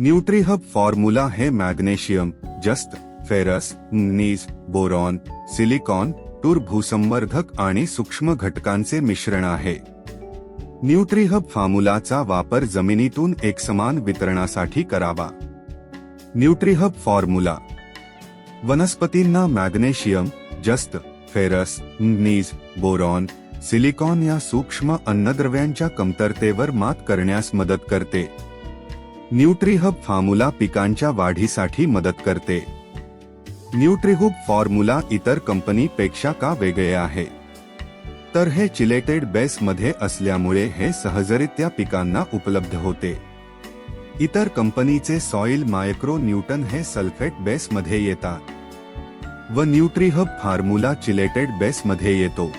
न्यूट्रीहब formula हे magnesium जस्त ferrous नीज बोरॉन सिलिकॉन टूर भूसंवर्धक आणि सूक्ष्म घटकांचे मिश्रण आहे. न्यूट्रीहब फॉर्म्युलाचा वापर जमिनीतून एकसमान वितरणासाठी करावा. Nutrihub formula. वनस्पतींना मॅग्नेशियम जस्त फेरस नीज बोरॉन सिलिकॉन या सूक्ष्म अन्नद्रव्यांच्या कमतरतेवर मात करण्यास मदत करते. न्यूट्रीहब फॉर्म्युला पिकांच्या वाढीसाठी मदत करते. न्यूट्रीहुब फॉर्म्युला इतर कंपनीपेक्षा का वेगळे आहे? तर हे चिलेटेड बेसमध्ये असल्यामुळे हे सहजरित्या पिकांना उपलब्ध होते. इतर कंपनीचे सॉइल मायक्रो न्यूटन हे सल्फेट बेसमध्ये येतात. व न्यूट्रीहब फॉर्म्युला चिलेटेड बेसमध्ये येतो.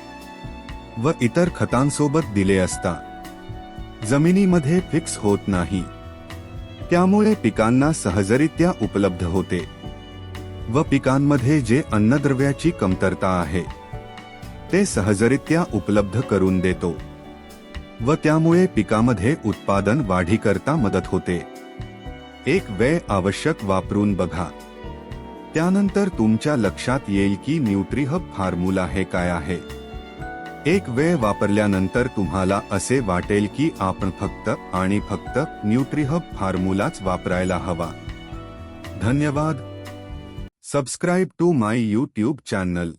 व इतर खतांसोबत दिले असता जमिनीमध्ये फिक्स होत नाही. त्यामुळे पिकांना सहजरित्या उपलब्ध होते व पिकांमध्ये जे अन्नद्रव्याची कमतरता आहे ते सहजरित्या उपलब्ध करून देतो व त्यामुळे पिकामध्ये उत्पादन वाढीकरता मदत होते. एक वेळ आवश्यक वापरून बघा. त्यानंतर तुमच्या लक्षात येईल की न्यूट्रीहब फॉर्म्युला हे काय आहे. एक वेळ वापरल्यानंतर तुम्हाला असे वाटेल की आपण फक्त आणि फक्त न्यूट्रीहब फॉर्म्युलाच वापरायला हवा. धन्यवाद. Subscribe to my YouTube channel.